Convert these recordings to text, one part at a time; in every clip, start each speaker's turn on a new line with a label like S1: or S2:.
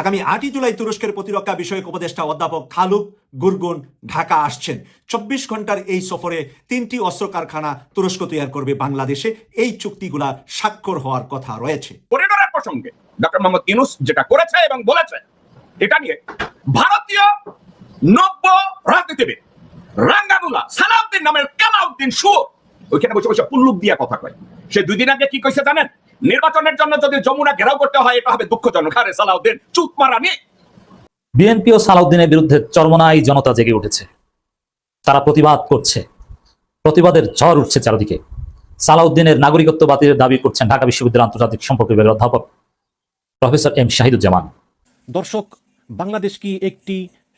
S1: আগামী আটই জুলাই তুরস্কের প্রতিরক্ষা বিষয়ক উপদেষ্টা অধ্যাপক খালুক গুরগুন ঢাকা আসছেন চব্বিশ ঘন্টার এই সফরে তিনটি অস্ত্র কারখানা তুরস্ক তৈরি করবে বাংলাদেশে এই চুক্তিগুলা স্বাক্ষর হওয়ার কথা রয়েছে
S2: প্রসঙ্গে ডক্টর মোহাম্মদ ইউনুস যেটা করেছে এবং বলেছে এটা নিয়ে ভারতীয় নব্য রাজনীতিবিদ সালাউদ্দিন নামের কালাউদ্দিন সুর ওইখানে বসে বসে পুল্লুক দিয়ে কথা কয় সে দুদিন আগে কি কইছে জানেন নির্বাচনের জন্য যদি যমুনা ঘেরাও করতে হয় এটা হবে দুঃখজনক আরে সালাউদ্দিন চুপ মারানি
S1: বিএনপি ও সালাউদ্দিনের বিরুদ্ধে চরমনাই জনতা জেগে উঠেছে তারা প্রতিবাদ করছে প্রতিবাদের ঝড় উঠছে চারদিকে সালাউদ্দিনের নাগরিকত্ব বাতিলের দাবি করছেন ঢাকা বিশ্ববিদ্যালয়ের আন্তর্জাতিক সম্পর্ক বিভাগের অধ্যাপক প্রফেসর এম শাহিদুজ্জামান দর্শক বাংলাদেশ কি একটি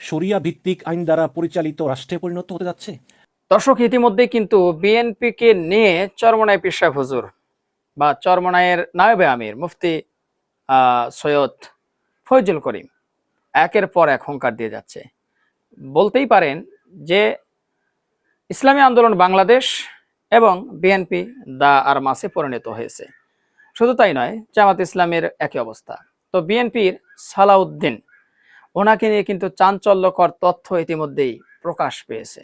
S1: সরিয়া ভিত্তিক আইন দ্বারা পরিচালিত রাষ্ট্রে পরিণত হতে যাচ্ছে
S3: দর্শক ইতিমধ্যে কিন্তু বিএনপিকে নিয়ে চরমনায় পেশা হুজুর বা চরমনায়ের নায়বে আমির মুফতি সৈয়দ ফৈজুল করিম একের পর এক হুঙ্কার দিয়ে যাচ্ছে বলতেই পারেন যে ইসলামী আন্দোলন বাংলাদেশ এবং বিএনপি দা আর মাসে পরিণত হয়েছে শুধু তাই নয় জামাত ইসলামের একই অবস্থা তো বিএনপির সালাউদ্দিন ওনাকে নিয়ে কিন্তু চাঞ্চল্যকর তথ্য ইতিমধ্যেই প্রকাশ পেয়েছে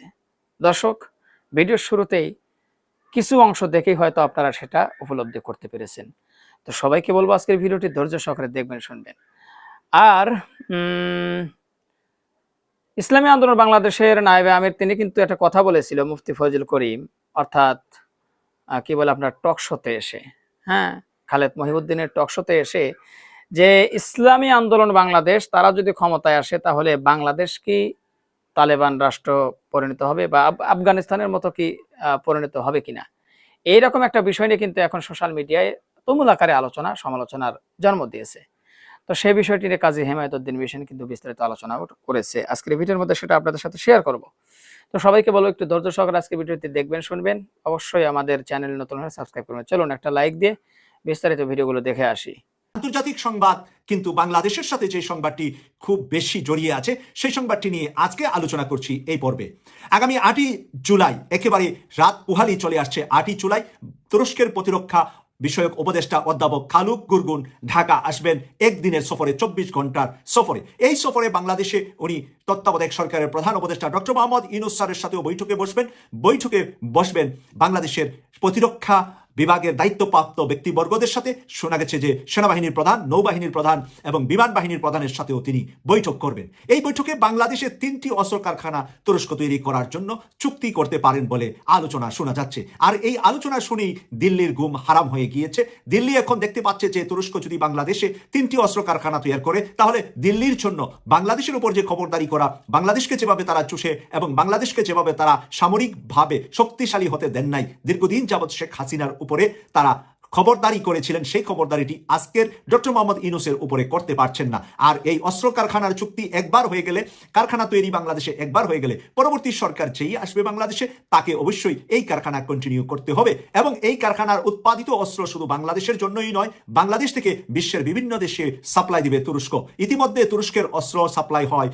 S3: দর্শক ভিডিওর শুরুতেই কিছু অংশ দেখেই হয়তো আপনারা সেটা উপলব্ধি করতে পেরেছেন তো সবাইকে বলবো আজকের ভিডিওটি ধৈর্য সহকারে দেখবেন শুনবেন আর ইসলামী আন্দোলন বাংলাদেশের নায়েবে আমির তিনি কিন্তু একটা কথা বলেছিল মুফতি ফজল করিম অর্থাৎ কি বলে আপনার টক শোতে এসে হ্যাঁ খালেদ মহিউদ্দিনের টক শোতে এসে যে ইসলামী আন্দোলন বাংলাদেশ তারা যদি ক্ষমতায় আসে তাহলে বাংলাদেশ কি তালেবান রাষ্ট্র পরিণত হবে বা আফগানিস্তানের মতো কি পরিণত হবে কিনা এইরকম একটা বিষয় নিয়ে কিন্তু এখন সোশ্যাল মিডিয়ায় তুমুল আকারে আলোচনা সমালোচনার জন্ম দিয়েছে তো সেই বিষয়টি নিয়ে কাজী হেমায়তুদ্দিন মিশন কিন্তু বিস্তারিত আলোচনা করেছে আজকের ভিডিওর মধ্যে সেটা আপনাদের সাথে শেয়ার করব তো সবাইকে বলবো একটু ধৈর্য সহকারে আজকে ভিডিওটি দেখবেন শুনবেন অবশ্যই আমাদের চ্যানেল নতুন হলে সাবস্ক্রাইব করবেন চলুন একটা লাইক দিয়ে বিস্তারিত ভিডিওগুলো দেখে আসি
S1: আন্তর্জাতিক সংবাদ কিন্তু বাংলাদেশের সাথে যে সংবাদটি খুব বেশি জড়িয়ে আছে সেই সংবাদটি নিয়ে আজকে আলোচনা করছি এই পর্বে আগামী আটই জুলাই একেবারে রাত উহালি চলে আসছে আটই জুলাই তুরস্কের প্রতিরক্ষা বিষয়ক উপদেষ্টা অধ্যাপক খালুক গুরগুন ঢাকা আসবেন একদিনের সফরে চব্বিশ ঘন্টার সফরে এই সফরে বাংলাদেশে উনি তত্ত্বাবধায়ক সরকারের প্রধান উপদেষ্টা ডক্টর মোহাম্মদ ইনুস সারের সাথেও বৈঠকে বসবেন বৈঠকে বসবেন বাংলাদেশের প্রতিরক্ষা বিভাগের দায়িত্বপ্রাপ্ত ব্যক্তিবর্গদের সাথে শোনা গেছে যে সেনাবাহিনীর প্রধান নৌবাহিনীর প্রধান এবং বিমান বাহিনীর প্রধানের সাথেও তিনি বৈঠক করবেন এই বৈঠকে বাংলাদেশের তিনটি অস্ত্র কারখানা তুরস্ক তৈরি করার জন্য চুক্তি করতে পারেন বলে আলোচনা শোনা যাচ্ছে আর এই আলোচনা শুনেই দিল্লির ঘুম হারাম হয়ে গিয়েছে দিল্লি এখন দেখতে পাচ্ছে যে তুরস্ক যদি বাংলাদেশে তিনটি অস্ত্র কারখানা তৈরি করে তাহলে দিল্লির জন্য বাংলাদেশের উপর যে খবরদারি করা বাংলাদেশকে যেভাবে তারা চুষে এবং বাংলাদেশকে যেভাবে তারা সামরিকভাবে শক্তিশালী হতে দেন নাই দীর্ঘদিন যাবৎ শেখ হাসিনার উপরে তারা খবরদারি করেছিলেন সেই খবরদারিটি আজকের ডক্টর মোহাম্মদ ইনুসের উপরে করতে পারছেন না আর এই অস্ত্র কারখানার চুক্তি একবার হয়ে গেলে কারখানা তৈরি বাংলাদেশে একবার হয়ে গেলে পরবর্তী সরকার যেই আসবে বাংলাদেশে তাকে অবশ্যই এই কারখানা কন্টিনিউ করতে হবে এবং এই কারখানার উৎপাদিত অস্ত্র শুধু বাংলাদেশের জন্যই নয় বাংলাদেশ থেকে বিশ্বের বিভিন্ন দেশে সাপ্লাই দিবে তুরস্ক ইতিমধ্যে তুরস্কের অস্ত্র সাপ্লাই হয়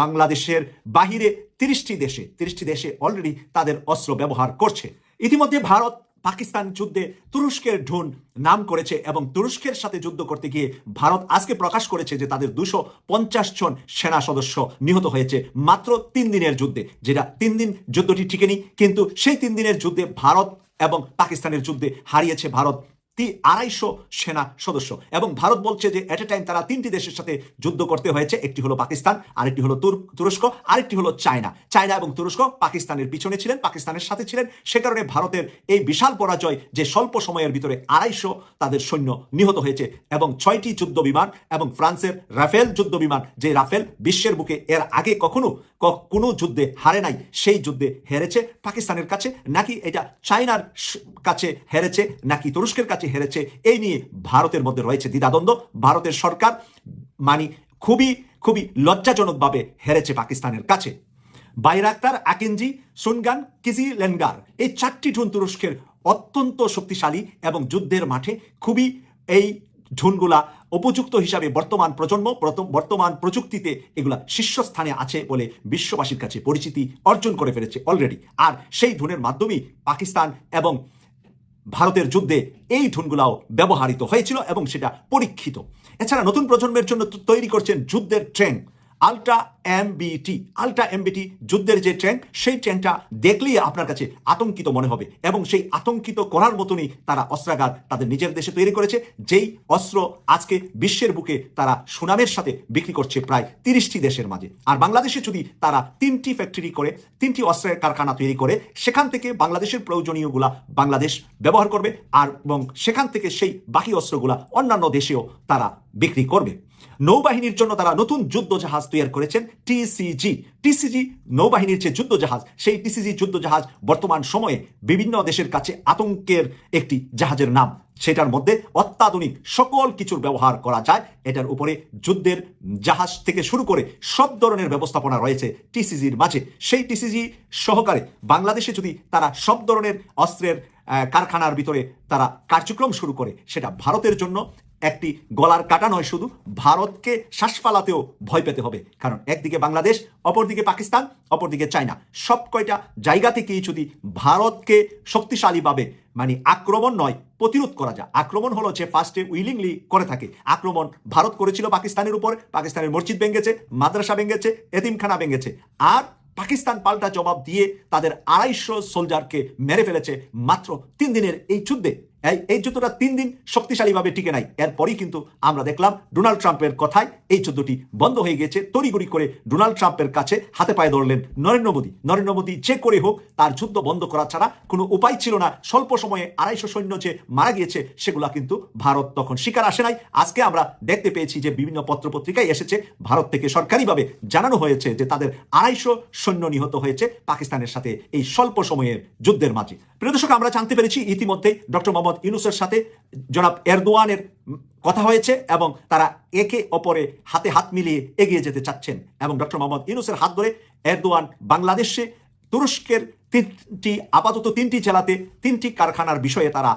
S1: বাংলাদেশের বাহিরে তিরিশটি দেশে তিরিশটি দেশে অলরেডি তাদের অস্ত্র ব্যবহার করছে ইতিমধ্যে ভারত পাকিস্তান যুদ্ধে তুরস্কের ঢোন নাম করেছে এবং তুরস্কের সাথে যুদ্ধ করতে গিয়ে ভারত আজকে প্রকাশ করেছে যে তাদের দুশো পঞ্চাশ জন সেনা সদস্য নিহত হয়েছে মাত্র তিন দিনের যুদ্ধে যেটা তিন দিন যুদ্ধটি টিকেনি কিন্তু সেই তিন দিনের যুদ্ধে ভারত এবং পাকিস্তানের যুদ্ধে হারিয়েছে ভারত তি আড়াইশো সেনা সদস্য এবং ভারত বলছে যে এট এ টাইম তারা তিনটি দেশের সাথে যুদ্ধ করতে হয়েছে একটি হলো পাকিস্তান আরেকটি হলো তুরস্ক আরেকটি হলো চায়না চায়না এবং তুরস্ক পাকিস্তানের পিছনে ছিলেন পাকিস্তানের সাথে ছিলেন সে কারণে ভারতের এই বিশাল পরাজয় যে স্বল্প সময়ের ভিতরে আড়াইশো তাদের সৈন্য নিহত হয়েছে এবং ছয়টি যুদ্ধ বিমান এবং ফ্রান্সের রাফেল যুদ্ধ বিমান যে রাফেল বিশ্বের বুকে এর আগে কখনো কোনো যুদ্ধে হারে নাই সেই যুদ্ধে হেরেছে পাকিস্তানের কাছে নাকি এটা চায়নার কাছে হেরেছে নাকি তুরস্কের কাছে হেরেছে এই নিয়ে ভারতের মধ্যে রয়েছে দ্বিধাদ্বন্দ্ব ভারতের সরকার মানে খুবই খুবই লজ্জাজনকভাবে হেরেছে পাকিস্তানের কাছে বাইরাক্তার আকেনজি সুনগান কিজি লেনগার এই চারটি ঢুন তুরস্কের অত্যন্ত শক্তিশালী এবং যুদ্ধের মাঠে খুবই এই ধুনগুলা উপযুক্ত হিসাবে বর্তমান প্রজন্ম বর্তমান প্রযুক্তিতে এগুলা শীর্ষস্থানে আছে বলে বিশ্ববাসীর কাছে পরিচিতি অর্জন করে ফেলেছে অলরেডি আর সেই ধুনের মাধ্যমেই পাকিস্তান এবং ভারতের যুদ্ধে এই ধুনগুলাও ব্যবহারিত হয়েছিল এবং সেটা পরীক্ষিত এছাড়া নতুন প্রজন্মের জন্য তৈরি করছেন যুদ্ধের trend ultra MBT ultra MBT যুদ্ধের যে ট্যাঙ্ক সেই ট্যাঙ্কটা দেখলেই আপনার কাছে আতঙ্কিত মনে হবে এবং সেই আতঙ্কিত করার মতনই তারা অস্ত্রাগার তাদের নিজের দেশে তৈরি করেছে যেই অস্ত্র আজকে বিশ্বের বুকে তারা সুনামের সাথে বিক্রি করছে প্রায় তিরিশটি দেশের মাঝে আর বাংলাদেশে যদি তারা তিনটি ফ্যাক্টরি করে তিনটি অস্ত্রের কারখানা তৈরি করে সেখান থেকে বাংলাদেশের প্রয়োজনীয়গুলা বাংলাদেশ ব্যবহার করবে আর এবং সেখান থেকে সেই বাকি অস্ত্রগুলা অন্যান্য দেশেও তারা বিক্রি করবে নৌবাহিনীর জন্য তারা নতুন যুদ্ধ জাহাজ তৈরি করেছেন টিসিজি টিসিজি নৌবাহিনীর যে যুদ্ধ জাহাজ সেই টিসিজি যুদ্ধ জাহাজ বর্তমান সময়ে বিভিন্ন দেশের কাছে আতঙ্কের একটি জাহাজের নাম সেটার মধ্যে অত্যাধুনিক সকল কিছুর ব্যবহার করা যায় এটার উপরে যুদ্ধের জাহাজ থেকে শুরু করে সব ধরনের ব্যবস্থাপনা রয়েছে টিসিজির মাঝে সেই টিসিজি সহকারে বাংলাদেশে যদি তারা সব ধরনের অস্ত্রের কারখানার ভিতরে তারা কার্যক্রম শুরু করে সেটা ভারতের জন্য একটি গলার কাটা নয় শুধু ভারতকে শ্বাস ফালাতেও ভয় পেতে হবে কারণ একদিকে বাংলাদেশ অপরদিকে পাকিস্তান অপরদিকে চায়না সব কয়টা জায়গা থেকেই যদি ভারতকে শক্তিশালীভাবে মানে আক্রমণ নয় প্রতিরোধ করা যায় আক্রমণ হলো যে ফার্স্টে উইলিংলি করে থাকে আক্রমণ ভারত করেছিল পাকিস্তানের উপর পাকিস্তানের মসজিদ ভেঙেছে মাদ্রাসা ভেঙেছে এতিমখানা ভেঙেছে আর পাকিস্তান পাল্টা জবাব দিয়ে তাদের আড়াইশো সোলজারকে মেরে ফেলেছে মাত্র তিন দিনের এই যুদ্ধে এই যুদ্ধটা তিন দিন শক্তিশালীভাবে টিকে নাই এরপরই কিন্তু আমরা দেখলাম ডোনাল্ড ট্রাম্পের কথায় এই যুদ্ধটি বন্ধ হয়ে গেছে তড়িগড়ি করে ডোনাল্ড ট্রাম্পের কাছে হাতে পায়ে ধরলেন নরেন্দ্র মোদী নরেন্দ্র মোদী যে করে হোক তার যুদ্ধ বন্ধ করা ছাড়া কোনো উপায় ছিল না স্বল্প সময়ে আড়াইশো সৈন্য যে মারা গিয়েছে সেগুলা কিন্তু ভারত তখন শিকার আসে নাই আজকে আমরা দেখতে পেয়েছি যে বিভিন্ন পত্রপত্রিকায় এসেছে ভারত থেকে সরকারিভাবে জানানো হয়েছে যে তাদের আড়াইশো সৈন্য নিহত হয়েছে পাকিস্তানের সাথে এই স্বল্প সময়ের যুদ্ধের মাঝে প্রিয় দর্শক আমরা জানতে পেরেছি ইতিমধ্যে ডক্টর মোহাম্মদ মোহাম্মদ ইউনুসের সাথে জনাব এরদোয়ানের কথা হয়েছে এবং তারা একে অপরে হাতে হাত মিলিয়ে এগিয়ে যেতে চাচ্ছেন এবং ডক্টর মোহাম্মদ ইউনুসের হাত ধরে এরদোয়ান বাংলাদেশে তুরস্কের তিনটি আপাতত তিনটি জেলাতে তিনটি কারখানার বিষয়ে তারা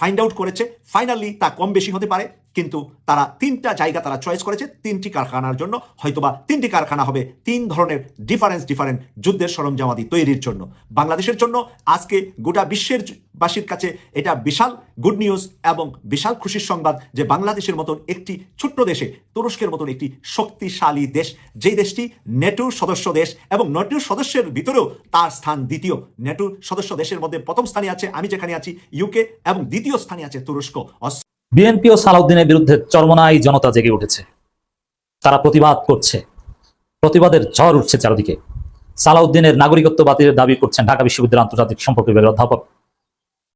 S1: ফাইন্ড আউট করেছে ফাইনালি তা কম বেশি হতে পারে কিন্তু তারা তিনটা জায়গা তারা চয়েস করেছে তিনটি কারখানার জন্য হয়তোবা তিনটি কারখানা হবে তিন ধরনের ডিফারেন্স ডিফারেন্ট যুদ্ধের সরঞ্জামাদি তৈরির জন্য বাংলাদেশের জন্য আজকে গোটা বিশ্বের বাসীর কাছে এটা বিশাল গুড নিউজ এবং বিশাল খুশির সংবাদ যে বাংলাদেশের মতন একটি ছোট্ট দেশে তুরস্কের মতন একটি শক্তিশালী দেশ যেই দেশটি নেটোর সদস্য দেশ এবং নেটোর সদস্যের ভিতরেও তার স্থান দ্বিতীয় নেটোর সদস্য দেশের মধ্যে প্রথম স্থানে আছে আমি যেখানে আছি ইউকে এবং দ্বিতীয় স্থানে আছে তুরস্ক বিএনপি ও সালাউদ্দিনের বিরুদ্ধে চরমনাই জনতা জেগে উঠেছে তারা প্রতিবাদ করছে প্রতিবাদের ঝড় উঠছে চারদিকে সালাউদ্দিনের নাগরিকত্ব বাতিলের দাবি করছেন ঢাকা বিশ্ববিদ্যালয়ের আন্তর্জাতিক সম্পর্ক বিভাগের অধ্যাপক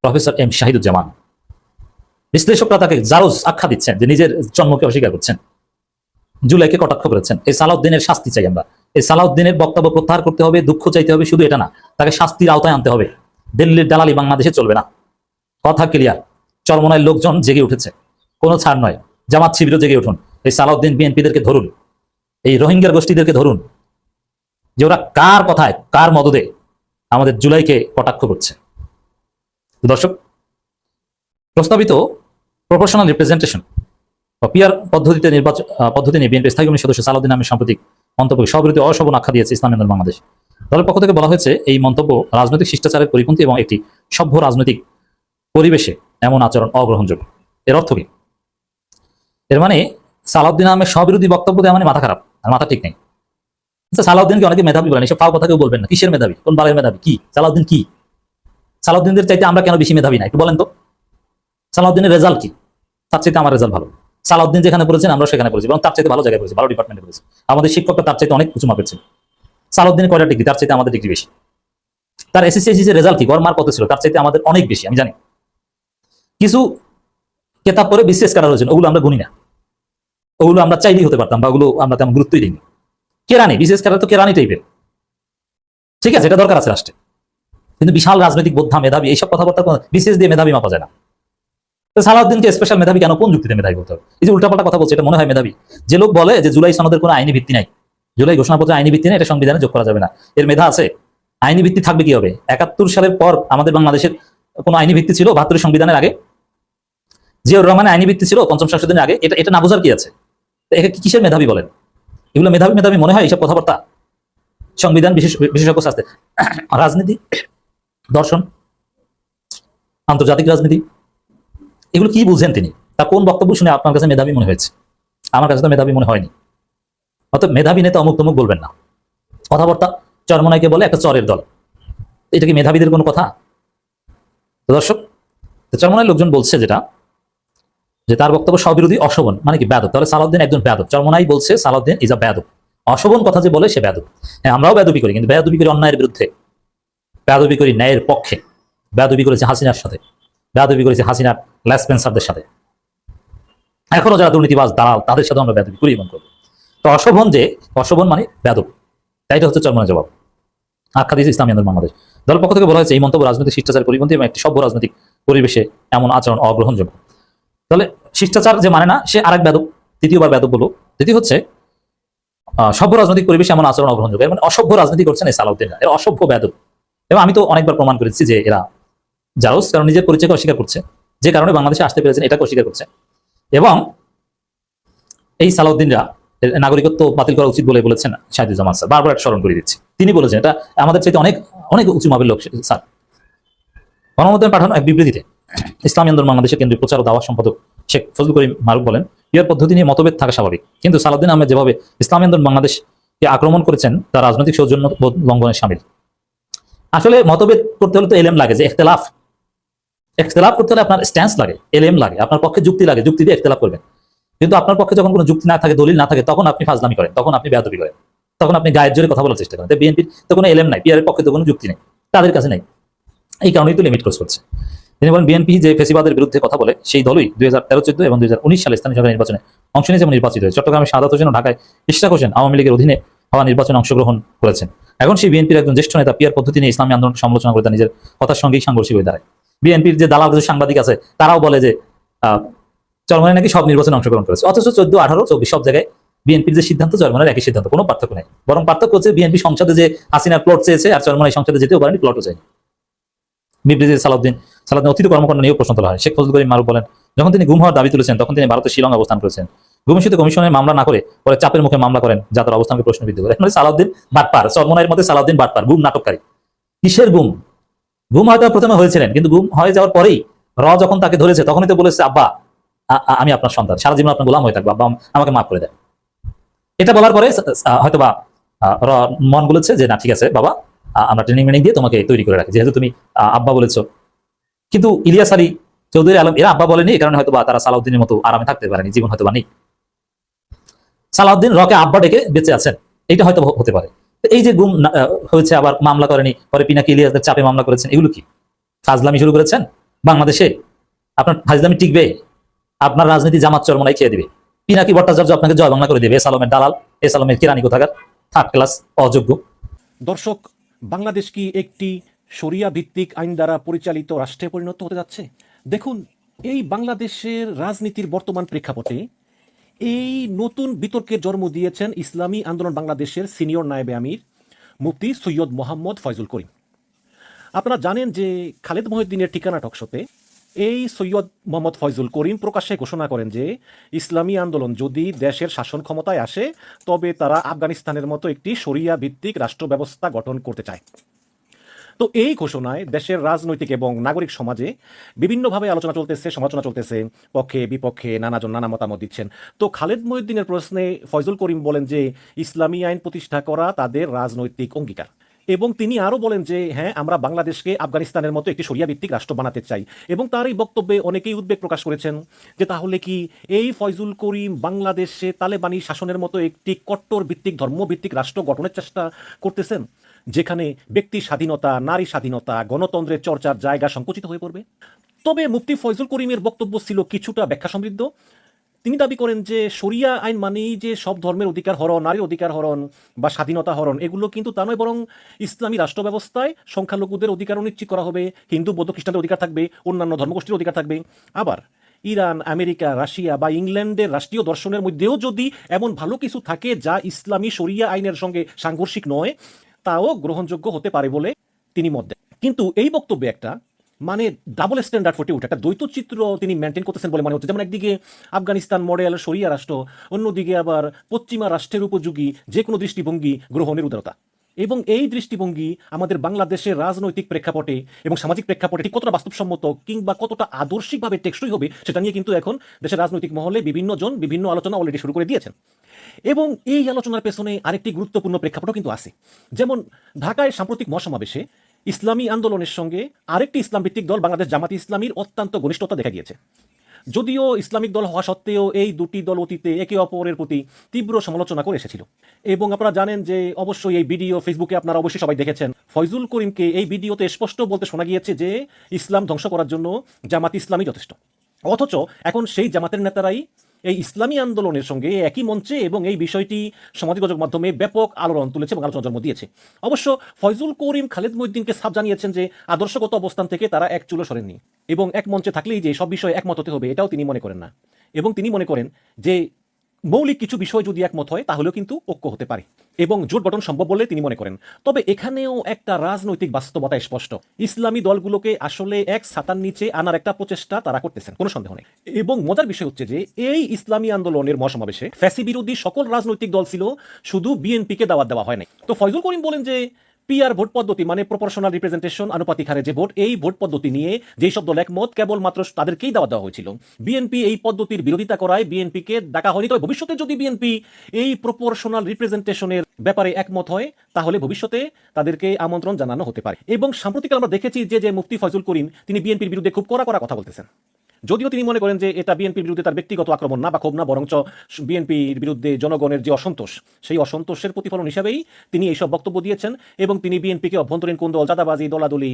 S1: প্রফেসর এম শাহিদুজ্জামান বিশ্লেষকরা তাকে জারুজ আখ্যা দিচ্ছেন যে নিজের জন্মকে অস্বীকার করছেন জুলাইকে কটাক্ষ করেছেন এই সালাউদ্দিনের শাস্তি চাই আমরা এই সালাউদ্দিনের বক্তব্য প্রত্যাহার করতে হবে দুঃখ চাইতে হবে শুধু এটা না তাকে শাস্তির আওতায় আনতে হবে দিল্লির দালালি বাংলাদেশে চলবে না কথা ক্লিয়ার চরমনায় লোকজন জেগে উঠেছে কোনো ছাড় নয় জামাত শিবিরও জেগে উঠুন এই সালাউদ্দিন বিএনপিদেরকে ধরুন এই রোহিঙ্গার গোষ্ঠীদেরকে ধরুন যে ওরা কার কথায় কার মদদে আমাদের জুলাইকে কটাক্ষ করছে দর্শক প্রস্তাবিত প্রফেশনাল রিপ্রেজেন্টেশন বা পিয়ার পদ্ধতিতে নির্বাচন পদ্ধতি নিয়ে বিএনপি স্থায়ী কমিটির সদস্য সালাউদ্দিন আমি সাম্প্রতিক মন্তব্যকে সবরীতি অশোভন আখ্যা দিয়েছে ইসলাম বাংলাদেশ দলের পক্ষ থেকে বলা হয়েছে এই মন্তব্য রাজনৈতিক শিষ্টাচারের পরিপন্থী এবং একটি সভ্য রাজনৈতিক পরিবেশে এমন আচরণ অগ্রহণযোগ্য এর অর্থ কি এর মানে সালাউদ্দিন আহমেদ সবিরোধী বক্তব্য দেওয়া মানে মাথা খারাপ আর মাথা ঠিক নেই আচ্ছা, সালাউদ্দিনকে অনেকে মেধাবী বলেন এসব কথা কেউ বলবেন না কিসের মেধাবী কোন বালের মেধাবী কি সালাউদ্দিন কি সালাউদ্দিনদের চাইতে আমরা কেন বেশি মেধাবী না একটু বলেন তো সালাউদ্দিনের রেজাল্ট কি তার চাইতে আমার রেজাল্ট ভালো সালাউদ্দিন যেখানে পড়েছেন আমরা সেখানে পড়েছি এবং তার চাইতে ভালো জায়গায় পড়েছি ভালো ডিপার্টমেন্টে পড়েছি আমাদের শিক্ষকটা তার চাইতে অনেক উঁচু মাপের ছিল সালাউদ্দিন কয়টা ডিগ্রি তার চাইতে আমাদের ডিগ্রি বেশি তার এসএসসি যে রেজাল্ট কি গড় মার্ক কত ছিল তার চাইতে আমাদের অনেক বেশি আমি জানি কিছু কেতাব পরে বিশেষ কারা রয়েছেন ওগুলো আমরা গুনি না ওগুলো আমরা চাইলেই হতে পারতাম বা ওগুলো আমরা তেমন গুরুত্বই দিইনি কেরানি বিশেষ কারা তো কেরানি টাইপের ঠিক আছে এটা দরকার আছে রাষ্ট্রে কিন্তু বিশাল রাজনৈতিক বোদ্ধা মেধাবী এইসব কথাবার্তা বিশেষ দিয়ে মেধাবী মাপা যায় না সালাউদ্দিনকে স্পেশাল মেধাবী কেন কোন যুক্তিতে মেধাবী করতে হবে এই যে উল্টাপাল্টা কথা বলছে এটা মনে হয় মেধাবী যে লোক বলে যে জুলাই সনদের কোনো আইনি ভিত্তি নাই জুলাই ঘোষণাপত্রে আইনি ভিত্তি নেই এটা সংবিধানে যোগ করা যাবে না এর মেধা আছে আইনি ভিত্তি থাকবে কি হবে একাত্তর সালের পর আমাদের বাংলাদেশের কোনো আইনি ভিত্তি ছিল বাহাত্তর সংবিধানের আগে জিয়াউর রহমানের আইনি ভিত্তি ছিল পঞ্চম সংশোধনের আগে এটা এটা না বোঝার কি আছে একে কিসের মেধাবী বলেন এগুলো মেধাবী মেধাবী মনে হয় এইসব কথাবার্তা সংবিধান বিশেষজ্ঞ শাস্তে রাজনীতি দর্শন আন্তর্জাতিক রাজনীতি এগুলো কি বুঝেন তিনি তা কোন বক্তব্য শুনে আপনার কাছে মেধাবী মনে হয়েছে আমার কাছে তো মেধাবী মনে হয়নি অর্থাৎ মেধাবী নেতা অমুক তমুক বলবেন না কথাবার্তা চরমনাইকে বলে একটা চরের দল এটা কি মেধাবীদের কোনো কথা দর্শক চরমনাই লোকজন বলছে যেটা যে তার বক্তব্য স্ববিরোধী অশোভন মানে কি ব্যাধক তাহলে সালাউদ্দিন একজন ব্যাধক চরমনাই বলছে সালাউদ্দিন ইজ আ ব্যাদক অশোভন কথা যে বলে সে ব্যাধক হ্যাঁ আমরাও ব্যাদবি করি কিন্তু ব্যাদবি করি অন্যায়ের বিরুদ্ধে ব্যাদবি করি ন্যায়ের পক্ষে ব্যাদবি করেছে হাসিনার সাথে ব্যাদবি করেছে হাসিনার ল্যাসপেন্সারদের সাথে এখনো যারা দুর্নীতিবাজ দালাল তাদের সাথে আমরা ব্যাদবি করি এবং করবো তো অশোভন যে অশোভন মানে ব্যাধক তাই এটা হচ্ছে চর্মনা জবাব আখ্যা দিয়েছে ইসলামী আন্দোলন বাংলাদেশ দলপক্ষ থেকে বলা হয়েছে এই মন্তব্য রাজনৈতিক শিষ্টাচার পরিপন্থী এবং একটি সভ্য রাজনৈতিক পরিবেশে এমন আচরণ অগ্রহণযোগ্য তাহলে শিষ্টাচার যে মানে না সে আরেক ব্যাদব তৃতীয়বার ব্যাদব বলো দ্বিতীয় হচ্ছে সভ্য রাজনৈতিক পরিবেশে এমন আচরণ অগ্রহণযোগ্য মানে অসভ্য রাজনীতি করছেন এই সালাউদ্দিনরা এরা অসভ্য ব্যাদব এবং আমি তো অনেকবার প্রমাণ করেছি যে এরা জারুস কারণ নিজের পরিচয়কে অস্বীকার করছে যে কারণে বাংলাদেশে আসতে পেরেছেন এটাকে অস্বীকার করছে এবং এই সালাউদ্দিনরা নাগরিকত্ব বাতিল করা উচিত বলে বলেছেন শাহিদুজ্জামান স্যার বারবার স্মরণ করে দিচ্ছি তিনি বলেছেন এটা আমাদের চাইতে অনেক অনেক উঁচু মাপের লোক স্যার গণমাধ্যমে পাঠানো এক বিবৃতিতে ইসলামী আন্দোলন বাংলাদেশের কেন্দ্রীয় প্রচার ও দাওয়া সম্পাদক শেখ ফজল করিম মারুক বলেন ইয়ার পদ্ধতি নিয়ে মতভেদ থাকা স্বাভাবিক কিন্তু সালাউদ্দিন আহমেদ যেভাবে ইসলামী আন্দোলন বাংলাদেশকে আক্রমণ করেছেন তার রাজনৈতিক সৌজন্য লঙ্ঘনের সামিল আসলে মতভেদ করতে হলে তো এলএম লাগে যে একতলাফ একতলাফ করতে হলে আপনার স্ট্যান্স লাগে এলএম লাগে আপনার পক্ষে যুক্তি লাগে যুক্তি দিয়ে একতলাফ করবেন কিন্তু আপনার পক্ষে যখন কোনো যুক্তি না থাকে দলিল না থাকে তখন আপনি ফাজলামি করেন তখন আপনি বেয়াদবি করেন তখন আপনি গায়ের জোরে কথা বলার চেষ্টা করেন বিএনপির তো কোনো এলএম নাই পিআরের পক্ষে তো কোনো যুক্তি নেই তাদের কাছে নেই এই কারণেই তো লিমিট ক্রস করছে তিনি বলেন বিএনপি যে ফেসিবাদের বিরুদ্ধে কথা বলে সেই দলই দুই হাজার তেরো চোদ্দ এবং দুই হাজার উনিশ সালে স্থানীয় সরকার নির্বাচনে অংশ নিয়ে যেমন নির্বাচিত হয়েছে চট্টগ্রামে সাদাত হোসেন ও ঢাকায় ইশরাক হোসেন আওয়ামী লীগের অধীনে হওয়া নির্বাচনে অংশগ্রহণ করেছেন এখন সেই বিএনপির একজন জ্যেষ্ঠ নেতা পিয়ার পদ্ধতি নিয়ে ইসলামী আন্দোলনকে সমালোচনা করে তার নিজের কথার সঙ্গেই সাংঘর্ষিক হয়ে দাঁড়ায় বিএনপির যে দালাল সাংবাদিক আছে তারাও বলে যে চরমনে নাকি সব নির্বাচনে অংশগ্রহণ করেছে অথচ চোদ্দ আঠারো চব্বিশ সব জায়গায় বিএনপির যে সিদ্ধান্ত চরমনের একই সিদ্ধান্ত কোনো পার্থক্য নেই বরং পার্থক্য হচ্ছে বিএনপি সংসদে যে হাসিনার প্লট চেয়েছে আর চরমনায় সংসদে যেতেও পারেনি প্লটও চাই বিবৃতি সালাউদ্দিন সালাদিন অতীত কর্মকাণ্ড নিয়েও প্রশ্ন তোলা হয় শেখ ফজল করিম মারুফ বলেন যখন তিনি গুম হওয়ার দাবি তুলেছেন তখন তিনি ভারতের শিলং অবস্থান করেছেন ভূমিষ্যতে কমিশনের মামলা না করে পরে চাপের মুখে মামলা করেন যা তার অবস্থানকে প্রশ্নবিদ্ধ করে সালাউদ্দিন বাটপার সলমনের মধ্যে সালাউদ্দিন বাটপার গুম নাটককারী কিসের গুম গুম হয়তো প্রথমে হয়েছিলেন কিন্তু গুম হয়ে যাওয়ার পরেই র যখন তাকে ধরেছে তখনই তো বলেছে আব্বা আমি আপনার সন্তান সারা জীবন আপনার গোলাম হয়ে থাকবো আব্বা আমাকে মাফ করে দেন এটা বলার পরে হয়তো বা র মন বলেছে যে না ঠিক আছে বাবা আমরা ট্রেনিং মেনিং দিয়ে তোমাকে তৈরি করে রাখি যেহেতু তুমি আব্বা বলেছো কিন্তু ইলিয়াস আলী চৌধুরী আলম এরা আব্বা বলেনি এই কারণে হয়তো বা তারা সালাউদ্দিনের মতো আরামে থাকতে পারেনি জীবন হয়তো বা নেই সালাউদ্দিন রকে আব্বা ডেকে বেঁচে আছেন এইটা হয়তো হতে পারে এই যে গুম হয়েছে আবার মামলা করেনি পরে পিনাকি ইলিয়াসের চাপে মামলা করেছেন এগুলো কি ফাজলামি শুরু করেছেন বাংলাদেশে আপনার ফাজলামি টিকবে আপনার রাজনীতি জামাত চরমনায় খেয়ে দিবে পিনাকি ভট্টাচার্য আপনাকে জয় বাংলা করে দেবে সালামের দালাল এ সালামের কিরানি কোথাকার থার্ড ক্লাস অযোগ্য দর্শক বাংলাদেশ কি একটি সরিয়া ভিত্তিক আইন দ্বারা পরিচালিত রাষ্ট্রে পরিণত হতে যাচ্ছে দেখুন এই বাংলাদেশের রাজনীতির বর্তমান প্রেক্ষাপটে এই নতুন বিতর্কের জন্ম দিয়েছেন ইসলামী আন্দোলন বাংলাদেশের সিনিয়র নায়েবে আমির মুফতি সৈয়দ মোহাম্মদ ফয়জুল করিম আপনারা জানেন যে খালেদ মহিউদ্দিনের ঠিকানা টকশোতে এই সৈয়দ মোহাম্মদ ফয়জুল করিম প্রকাশ্যে ঘোষণা করেন যে ইসলামী আন্দোলন যদি দেশের শাসন ক্ষমতায় আসে তবে তারা আফগানিস্তানের মতো একটি সরিয়া ভিত্তিক রাষ্ট্র ব্যবস্থা গঠন করতে চায় তো এই ঘোষণায় দেশের রাজনৈতিক এবং নাগরিক সমাজে বিভিন্নভাবে আলোচনা চলতেছে সমালোচনা চলতেছে পক্ষে বিপক্ষে নানাজন নানা মতামত দিচ্ছেন তো খালেদ মহিউদ্দিনের প্রশ্নে ফয়জুল করিম বলেন যে ইসলামী আইন প্রতিষ্ঠা করা তাদের রাজনৈতিক অঙ্গীকার এবং তিনি আরও বলেন যে হ্যাঁ আমরা বাংলাদেশকে আফগানিস্তানের মতো একটি সরিয়াভিত্তিক রাষ্ট্র বানাতে চাই এবং তার এই বক্তব্যে অনেকেই উদ্বেগ প্রকাশ করেছেন যে তাহলে কি এই ফয়জুল করিম বাংলাদেশে তালেবানি শাসনের মতো একটি কট্টর ভিত্তিক ধর্মভিত্তিক রাষ্ট্র গঠনের চেষ্টা করতেছেন যেখানে ব্যক্তি স্বাধীনতা নারী স্বাধীনতা গণতন্ত্রের চর্চার জায়গা সংকুচিত হয়ে পড়বে তবে মুফতি ফয়জুল করিমের বক্তব্য ছিল কিছুটা ব্যাখ্যা সমৃদ্ধ তিনি দাবি করেন যে সরিয়া আইন মানেই যে সব ধর্মের অধিকার হরণ নারীর অধিকার হরণ বা স্বাধীনতা হরণ এগুলো কিন্তু তা নয় বরং ইসলামী রাষ্ট্র ব্যবস্থায় সংখ্যালঘুদের অধিকার অনিশ্চিত করা হবে হিন্দু বৌদ্ধ খ্রিস্টানদের অধিকার থাকবে অন্যান্য ধর্মগোষ্ঠীর অধিকার থাকবে আবার ইরান আমেরিকা রাশিয়া বা ইংল্যান্ডের রাষ্ট্রীয় দর্শনের মধ্যেও যদি এমন ভালো কিছু থাকে যা ইসলামী সরিয়া আইনের সঙ্গে সাংঘর্ষিক নয় তাও গ্রহণযোগ্য হতে পারে বলে তিনি মত দেন কিন্তু এই বক্তব্যে একটা মানে ডাবল স্ট্যান্ডার্ড ফুটে উঠে একটা দ্বৈত চিত্র তিনি মেনটেন করতেছেন বলে মনে হচ্ছে যেমন একদিকে আফগানিস্তান মডেল সরিয়া রাষ্ট্র অন্যদিকে আবার পশ্চিমা রাষ্ট্রের উপযোগী যে কোনো দৃষ্টিভঙ্গি গ্রহণের উদারতা এবং এই দৃষ্টিভঙ্গি আমাদের বাংলাদেশের রাজনৈতিক প্রেক্ষাপটে এবং সামাজিক প্রেক্ষাপটে ঠিক কতটা বাস্তবসম্মত কিংবা কতটা আদর্শিকভাবে টেকসই হবে সেটা নিয়ে কিন্তু এখন দেশের রাজনৈতিক মহলে বিভিন্ন জন বিভিন্ন আলোচনা অলরেডি শুরু করে দিয়েছেন এবং এই আলোচনার পেছনে আরেকটি গুরুত্বপূর্ণ প্রেক্ষাপটও কিন্তু আছে যেমন ঢাকায় সাম্প্রতিক মহাসমাবেশে ইসলামী আন্দোলনের সঙ্গে আরেকটি ইসলামভিত্তিক দল বাংলাদেশ জামাতি ইসলামীর অত্যন্ত ঘনিষ্ঠতা দেখা গিয়েছে যদিও ইসলামিক দল হওয়া সত্ত্বেও এই দুটি দল অতীতে একে অপরের প্রতি তীব্র সমালোচনা করে এসেছিল এবং আপনারা জানেন যে অবশ্যই এই ভিডিও ফেসবুকে আপনারা অবশ্যই সবাই দেখেছেন ফয়জুল করিমকে এই ভিডিওতে স্পষ্ট বলতে শোনা গিয়েছে যে ইসলাম ধ্বংস করার জন্য জামাত ইসলামই যথেষ্ট অথচ এখন সেই জামাতের নেতারাই এই ইসলামী আন্দোলনের সঙ্গে একই মঞ্চে এবং এই বিষয়টি সামাজিক যোগাযোগ মাধ্যমে ব্যাপক আলোড়ন তুলেছে এবং আলোচনা জন্ম দিয়েছে অবশ্য ফয়জুল করিম খালেদ মহিউদ্দিনকে সাপ জানিয়েছেন যে আদর্শগত অবস্থান থেকে তারা এক চুলো সরেননি এবং এক মঞ্চে থাকলেই যে সব বিষয়ে একমত হতে হবে এটাও তিনি মনে করেন না এবং তিনি মনে করেন যে মৌলিক কিছু বিষয় যদি একমত হয় তাহলেও কিন্তু ঐক্য হতে পারে এবং জোট গঠন সম্ভব বলে তিনি মনে করেন তবে এখানেও একটা রাজনৈতিক বাস্তবতা স্পষ্ট ইসলামী দলগুলোকে আসলে এক ছাতার নিচে আনার একটা প্রচেষ্টা তারা করতেছেন কোনো সন্দেহ নেই এবং মজার বিষয় হচ্ছে যে এই ইসলামী আন্দোলনের মহাসমাবেশে ফ্যাসি বিরোধী সকল রাজনৈতিক দল ছিল শুধু বিএনপিকে দাওয়াত দেওয়া হয় নাই তো ফয়জুল করিম বলেন যে পিআর ভোট পদ্ধতি মানে প্রপোর্শনাল রিপ্রেজেন্টেশন আনুপাতিক হারে যে ভোট এই ভোট পদ্ধতি নিয়ে যেই সব দল একমত কেবলমাত্র তাদেরকেই দেওয়া দেওয়া হয়েছিল বিএনপি এই পদ্ধতির বিরোধিতা করায় বিএনপিকে ডাকা হয়নি তবে ভবিষ্যতে যদি বিএনপি এই প্রপোর্শনাল রিপ্রেজেন্টেশনের ব্যাপারে একমত হয় তাহলে ভবিষ্যতে তাদেরকে আমন্ত্রণ জানানো হতে পারে এবং সাম্প্রতিক আমরা দেখেছি যে যে মুফতি ফজল করিম তিনি বিএনপির বিরুদ্ধে খুব কড়া করা কথা বলতেছেন যদিও তিনি মনে করেন যে এটা বিএনপির বিরুদ্ধে তার ব্যক্তিগত আক্রমণ না বা ক্ষোভ না বরঞ্চ বিএনপির বিরুদ্ধে জনগণের যে অসন্তোষ সেই অসন্তোষের প্রতিফলন হিসাবেই তিনি এইসব বক্তব্য দিয়েছেন এবং তিনি বিএনপিকে অভ্যন্তরীণ কোন দল জাদাবাজি দলাদলি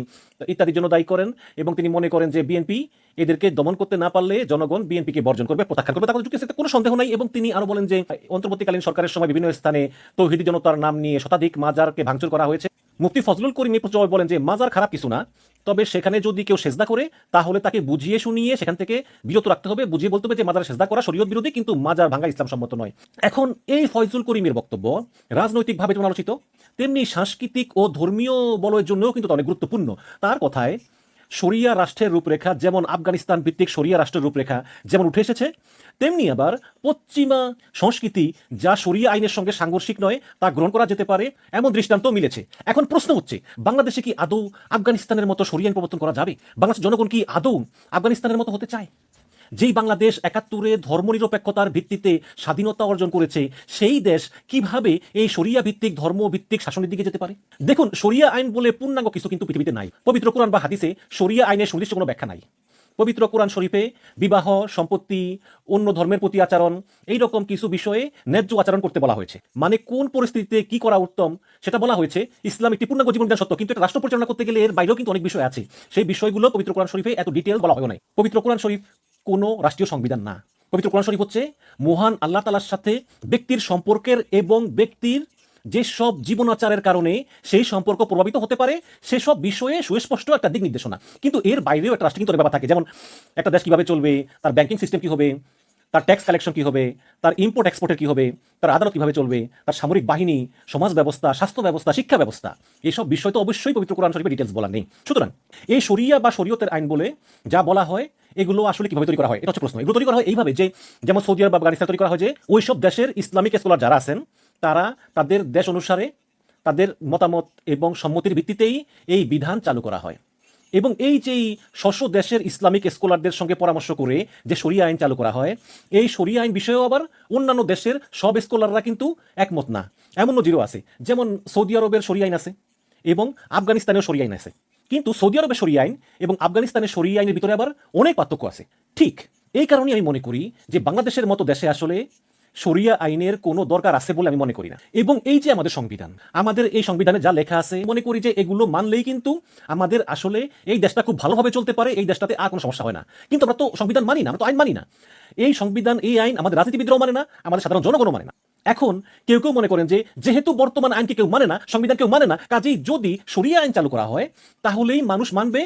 S1: ইত্যাদির জন্য দায়ী করেন এবং তিনি মনে করেন যে বিএনপি এদেরকে দমন করতে না পারলে জনগণ বিএনপিকে বর্জন করবে প্রত্যাখ্যান করবে তাদের যুক্তি কোনো সন্দেহ নাই এবং তিনি আরও বলেন যে অন্তর্বর্তীকালীন সরকারের সময় বিভিন্ন স্থানে তৌহিদি জনতার নাম নিয়ে শতাধিক মাজারকে ভাঙচুর করা হয়েছে মুফতি ফজলুল করিম এই জয় বলেন যে মাজার খারাপ কিছু না তবে সেখানে যদি কেউ সেজদা করে তাহলে তাকে বুঝিয়ে শুনিয়ে সেখান থেকে বিরত রাখতে হবে বুঝিয়ে বলতে হবে যে মাজার সেজদা করা শরীয়ত বিরোধী কিন্তু মাজার ভাঙা ইসলাম সম্মত নয় এখন এই ফয়জুল করিমের বক্তব্য রাজনৈতিকভাবে যেমন আলোচিত তেমনি সাংস্কৃতিক ও ধর্মীয় বলয়ের জন্যও কিন্তু অনেক গুরুত্বপূর্ণ তার কথায় সরিয়া রাষ্ট্রের রূপরেখা যেমন আফগানিস্তান ভিত্তিক সরিয়া রাষ্ট্রের রূপরেখা যেমন উঠে এসেছে তেমনি আবার পশ্চিমা সংস্কৃতি যা সরিয়া আইনের সঙ্গে সাংঘর্ষিক নয় তা গ্রহণ করা যেতে পারে এমন দৃষ্টান্ত মিলেছে এখন প্রশ্ন হচ্ছে বাংলাদেশে কি আদৌ আফগানিস্তানের মতো সরিয়া প্রবর্তন করা যাবে বাংলাদেশের জনগণ কি আদৌ আফগানিস্তানের মতো হতে চায় যেই বাংলাদেশ একাত্তরে ধর্মনিরপেক্ষতার ভিত্তিতে স্বাধীনতা অর্জন করেছে সেই দেশ কিভাবে এই সরিয়া ভিত্তিক ধর্ম ভিত্তিক শাসনের দিকে যেতে পারে দেখুন সরিয়া আইন বলে পূর্ণাঙ্গ কিছু কিন্তু পৃথিবীতে নাই পবিত্র কোরআন বা হাদিসে সরিয়া আইনের সুনির্দিষ্ট কোনো ব্যাখ্যা নাই পবিত্র কোরআন শরীফে বিবাহ সম্পত্তি অন্য ধর্মের প্রতি আচরণ এই রকম কিছু বিষয়ে ন্যায্য আচরণ করতে বলা হয়েছে মানে কোন পরিস্থিতিতে কি করা উত্তম সেটা বলা হয়েছে ইসলাম একটি পূর্ণাঙ্গ জীবন সত্য কিন্তু এটা রাষ্ট্র পরিচালনা করতে গেলে এর বাইরেও কিন্তু অনেক বিষয় আছে সেই বিষয়গুলো পবিত্র কোরআন শরীফে এত ডিটেল বলা হয় নাই পবিত্র কোরআন শরীফ কোনো রাষ্ট্রীয় সংবিধান না পবিত্র কোরআন শরীফ হচ্ছে মহান আল্লাহ তালার সাথে ব্যক্তির সম্পর্কের এবং ব্যক্তির যেসব জীবনাচারের কারণে সেই সম্পর্ক প্রভাবিত হতে পারে সেসব বিষয়ে সুস্পষ্ট একটা দিক নির্দেশনা কিন্তু এর বাইরেও একটা রাষ্ট্র কিন্তু ব্যাপার থাকে যেমন একটা দেশ কীভাবে চলবে তার ব্যাঙ্কিং সিস্টেম কী হবে তার ট্যাক্স কালেকশন কী হবে তার ইম্পোর্ট এক্সপোর্টের কী হবে তার আদালত কীভাবে চলবে তার সামরিক বাহিনী সমাজ ব্যবস্থা স্বাস্থ্য ব্যবস্থা শিক্ষা ব্যবস্থা এইসব বিষয় তো অবশ্যই পবিত্র কোরআন শরীফে ডিটেলস বলা নেই সুতরাং এই শরিয়া বা শরীয়তের আইন বলে যা বলা হয় এগুলো আসলে কিভাবে তৈরি করা হয় এটা হচ্ছে প্রশ্ন এগুলো তৈরি করা হয় এইভাবে যে যেমন সৌদি আরব বা আফগানিস্তান তৈরি করা হয় যে ওইসব দেশের ইসলামিক স্কলার যারা আছেন তারা তাদের দেশ অনুসারে তাদের মতামত এবং সম্মতির ভিত্তিতেই এই বিধান চালু করা হয় এবং এই যেই শস্য দেশের ইসলামিক স্কলারদের সঙ্গে পরামর্শ করে যে সরিয়া আইন চালু করা হয় এই সরিয়া আইন বিষয়েও আবার অন্যান্য দেশের সব স্কলাররা কিন্তু একমত না এমন নজিরও আছে যেমন সৌদি আরবের সরিয়া আইন আছে এবং আফগানিস্তানেও সরিয়া আইন আছে কিন্তু সৌদি আরবের সরিয়া আইন এবং আফগানিস্তানের সরিয়া আইনের ভিতরে আবার অনেক পার্থক্য আছে ঠিক এই কারণে আমি মনে করি যে বাংলাদেশের মতো দেশে আসলে সরিয়া আইনের কোনো দরকার আছে বলে আমি মনে করি না এবং এই যে আমাদের সংবিধান আমাদের এই সংবিধানে যা লেখা আছে মনে করি যে এগুলো মানলেই কিন্তু আমাদের আসলে এই দেশটা খুব ভালোভাবে চলতে পারে এই দেশটাতে আর কোনো সমস্যা হয় না কিন্তু আমরা তো সংবিধান মানি না আমরা তো আইন মানি না এই সংবিধান এই আইন আমাদের রাজনীতিবিদরাও মানে না আমাদের সাধারণ জনগণও মানে না এখন কেউ কেউ মনে করেন যে যেহেতু বর্তমান আইনকে কেউ মানে না সংবিধান কেউ মানে না কাজেই যদি সরিয়া আইন চালু করা হয় তাহলেই মানুষ মানবে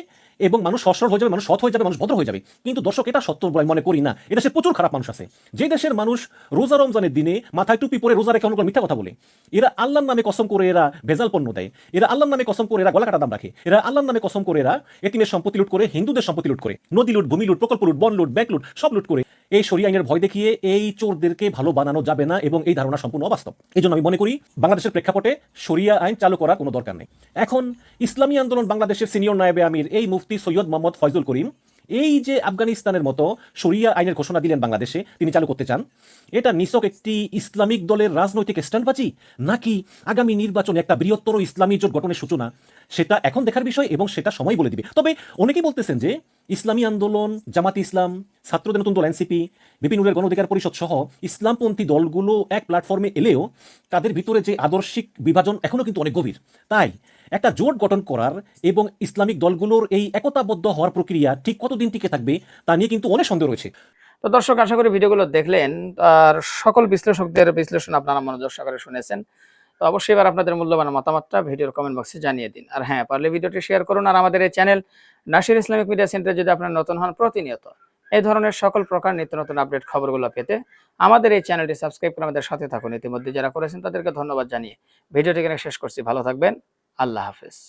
S1: এবং মানুষ সসল হয়ে যাবে মানুষ সৎ হয়ে যাবে মানুষ ভদ্র হয়ে যাবে কিন্তু দর্শক এটা সত্য মনে করি না এ দেশে প্রচুর খারাপ মানুষ আছে যে দেশের মানুষ রোজা রমজানের দিনে মাথায় টুপি পরে রোজা রেখে অনুকূল মিথ্যা কথা বলে এরা আল্লাহর নামে কসম করে এরা ভেজাল পণ্য দেয় এরা আল্লাহর নামে কসম করে এরা গলা কাটা দাম রাখে এরা আল্লাহর নামে কসম করে এরা এতিমের সম্পত্তি লুট করে হিন্দুদের সম্পত্তি লুট করে নদী লুট ভূমি লুট প্রকল্প লুট বন লুট ব্যাংক লুট সব লুট করে এই সরি আইনের ভয় দেখিয়ে এই চোরদেরকে ভালো বানানো যাবে না এবং এই ধারণা সম্পূর্ণ অবাস্তব এই জন্য আমি মনে করি বাংলাদেশের প্রেক্ষাপটে সরিয়া আইন চালু করার কোনো দরকার নেই এখন ইসলামী আন্দোলন বাংলাদেশের সিনিয়র নায়েবে আমির এই মুফতি সৈয়দ মোহাম্মদ ফয়জুল করিম এই যে আফগানিস্তানের মতো শরিয়া আইনের ঘোষণা দিলেন বাংলাদেশে তিনি চালু করতে চান এটা নিছক একটি ইসলামিক দলের রাজনৈতিক স্ট্যান্ডবাজি নাকি আগামী নির্বাচনে একটা বৃহত্তর ইসলামী জোট গঠনের সূচনা সেটা এখন দেখার বিষয় এবং সেটা সময় বলে দিবে তবে অনেকেই বলতেছেন যে ইসলামী আন্দোলন জামাত ইসলাম ছাত্রদের নতুন দল এনসিপি বিপিনুরের অধিকার পরিষদ সহ ইসলামপন্থী দলগুলো এক প্ল্যাটফর্মে এলেও তাদের ভিতরে যে আদর্শিক বিভাজন এখনও কিন্তু অনেক গভীর তাই একটা জোট গঠন করার এবং ইসলামিক দলগুলোর এই একতাবদ্ধ হওয়ার প্রক্রিয়া ঠিক কতদিন টিকে থাকবে তা নিয়ে কিন্তু অনেক সন্দেহ রয়েছে তো দর্শক আশা করি ভিডিওগুলো দেখলেন আর সকল বিশ্লেষকদের বিশ্লেষণ আপনারা মনোযোগ সহকারে শুনেছেন তো অবশ্যই এবার আপনাদের মূল্যবান মতামতটা ভিডিওর কমেন্ট বক্সে জানিয়ে দিন আর হ্যাঁ পারলে ভিডিওটি শেয়ার করুন আর আমাদের এই channel Nasir Islamic media centre যদি আপনার নতুন হন প্রতিনিয়ত এই ধরনের সকল প্রকার নিত্য নতুন আপডেট খবরগুলো পেতে আমাদের এই চ্যানেলটি সাবস্ক্রাইব করে আমাদের সাথে থাকুন ইতিমধ্যে যারা করেছেন তাদেরকে ধন্যবাদ জানিয়ে ভিডিওটি এখানে শেষ করছি ভালো থাকবেন আল্লাহ হাফেজ